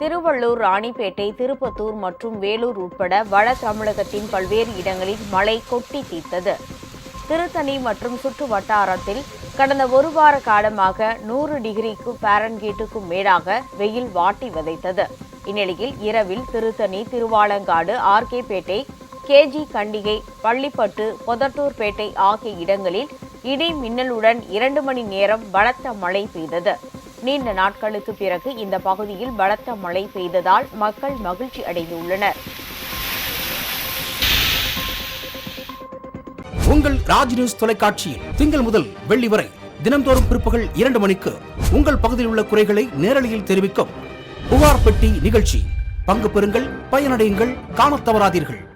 திருவள்ளூர் ராணிப்பேட்டை திருப்பத்தூர் மற்றும் வேலூர் உட்பட வட தமிழகத்தின் பல்வேறு இடங்களில் மழை கொட்டி தீர்த்தது. திருத்தணி மற்றும் சுற்று வட்டாரத்தில் கடந்த ஒரு வார காலமாக நூறு டிகிரிக்கு பாரன்கீட்டுக்கும் மேலாக வெயில் வாட்டி விதைத்தது. இந்நிலையில் இரவில் திருத்தணி திருவாலங்காடு ஆர்கேபேட்டை கேஜி கண்டிகை பள்ளிப்பட்டு பொதட்டூர்பேட்டை ஆகிய இடங்களில் இடி மின்னலுடன் இரண்டு மணி நேரம் பலத்த மழை பெய்தது. நீண்ட நாட்களுக்கு பிறகு இந்த பகுதியில் பலத்த மழை பெய்ததால் மக்கள் மகிழ்ச்சி அடைந்துள்ளனர். உங்கள் ராஜ் நியூஸ் தொலைக்காட்சியில் திங்கள் முதல் வெள்ளி வரை தினம்தோறும் பிற்பகல் இரண்டு மணிக்கு உங்கள் பகுதியில் உள்ள குறைகளை நேரலையில் தெரிவிக்கும் புகார் பெட்டி நிகழ்ச்சி. பங்கு பெறுங்கள் பயனடையுங்கள் காணத் தவறாதீர்கள்.